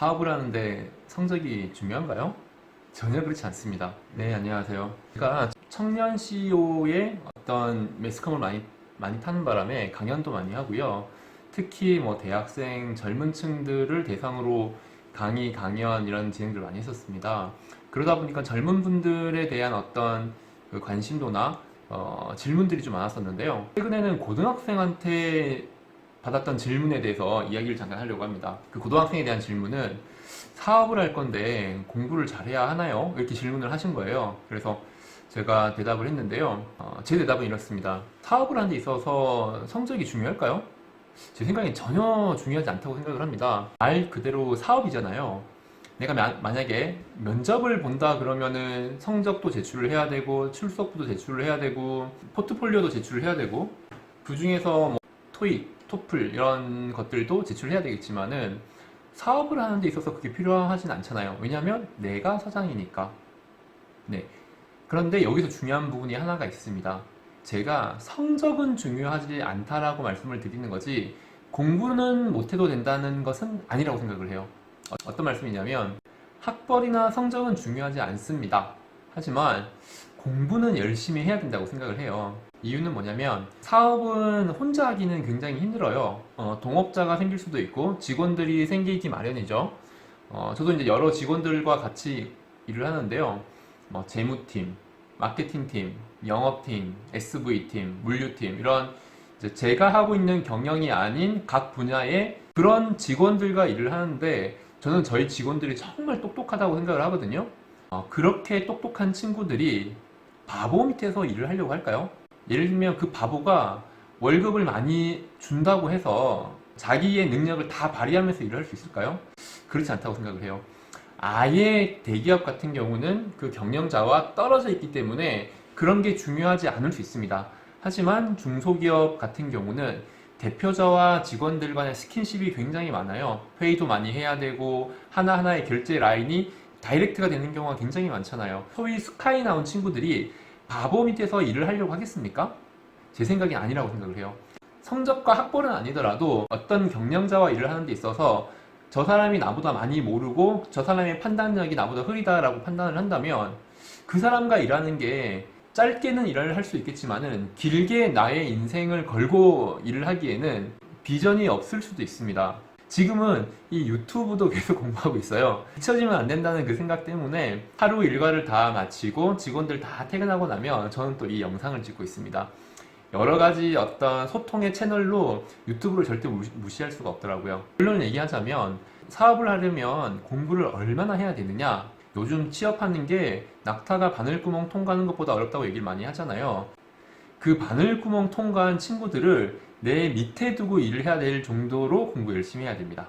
사업을 하는데 성적이 중요한가요? 전혀 그렇지 않습니다. 네, 안녕하세요. 제가 청년 CEO의 어떤 매스컴을 많이, 많이 타는 바람에 강연도 많이 하고요. 특히 뭐 대학생, 젊은 층들을 대상으로 강의, 강연 이런 진행들을 많이 했었습니다. 그러다 보니까 젊은 분들에 대한 어떤 그 관심도나 어, 질문들이 좀 많았었는데요. 최근에는 고등학생한테 받았던 질문에 대해서 이야기를 잠깐 하려고 합니다. 그 고등학생에 대한 질문은 사업을 할 건데 공부를 잘해야 하나요? 이렇게 질문을 하신 거예요. 그래서 제가 대답을 했는데요. 어, 제 대답은 이렇습니다. 사업을 하는 데 있어서 성적이 중요할까요? 제 생각엔 전혀 중요하지 않다고 생각을 합니다. 말 그대로 사업이잖아요. 내가 마- 만약에 면접을 본다 그러면은 성적도 제출을 해야 되고 출석부도 제출을 해야 되고 포트폴리오도 제출을 해야 되고 그 중에서 뭐 토익, 토플 이런 것들도 제출해야 되겠지만은 사업을 하는 데 있어서 그게 필요하진 않잖아요. 왜냐하면 내가 사장이니까. 네. 그런데 여기서 중요한 부분이 하나가 있습니다. 제가 성적은 중요하지 않다라고 말씀을 드리는 거지 공부는 못해도 된다는 것은 아니라고 생각을 해요. 어- 어떤 말씀이냐면 학벌이나 성적은 중요하지 않습니다. 하지만 공부는 열심히 해야 된다고 생각을 해요. 이유는 뭐냐면 사업은 혼자 하기는 굉장히 힘들어요. 어, 동업자가 생길 수도 있고 직원들이 생기기 마련이죠. 어, 저도 이제 여러 직원들과 같이 일을 하는데요. 뭐 재무팀, 마케팅팀, 영업팀, SV팀, 물류팀 이런 제가 하고 있는 경영이 아닌 각 분야의 그런 직원들과 일을 하는데 저는 저희 직원들이 정말 똑똑하다고 생각을 하거든요. 어, 그렇게 똑똑한 친구들이 바보 밑에서 일을 하려고 할까요? 예를 들면 그 바보가 월급을 많이 준다고 해서 자기의 능력을 다 발휘하면서 일을 할 수 있을까요? 그렇지 않다고 생각을 해요. 아예 대기업 같은 경우는 그 경영자와 떨어져 있기 때문에 그런 게 중요하지 않을 수 있습니다. 하지만 중소기업 같은 경우는 대표자와 직원들 간의 스킨십이 굉장히 많아요. 회의도 많이 해야 되고 하나하나의 결제 라인이 다이렉트가 되는 경우가 굉장히 많잖아요. 소위 스카이 나온 친구들이 바보 밑에서 일을 하려고 하겠습니까? 제 생각이 아니라고 생각을 해요. 성적과 학벌은 아니더라도 어떤 경영자와 일을 하는 데 있어서 저 사람이 나보다 많이 모르고 저 사람의 판단력이 나보다 흐리다라고 판단을 한다면 그 사람과 일하는 게 짧게는 일을 할 수 있겠지만은 길게 나의 인생을 걸고 일을 하기에는 비전이 없을 수도 있습니다. 지금은 이 유튜브도 계속 공부하고 있어요. 잊혀지면 안 된다는 그 생각 때문에 하루 일과를 다 마치고 직원들 다 퇴근하고 나면 저는 또 이 영상을 찍고 있습니다. 여러 가지 어떤 소통의 채널로 유튜브를 절대 무시, 무시할 수가 없더라고요. 물론 얘기하자면 사업을 하려면 공부를 얼마나 해야 되느냐? 요즘 취업하는 게 낙타가 바늘구멍 통과하는 것보다 어렵다고 얘기를 많이 하잖아요. 그 바늘구멍 통과한 친구들을 내 밑에 두고 일을 해야 될 정도로 공부 열심히 해야 됩니다.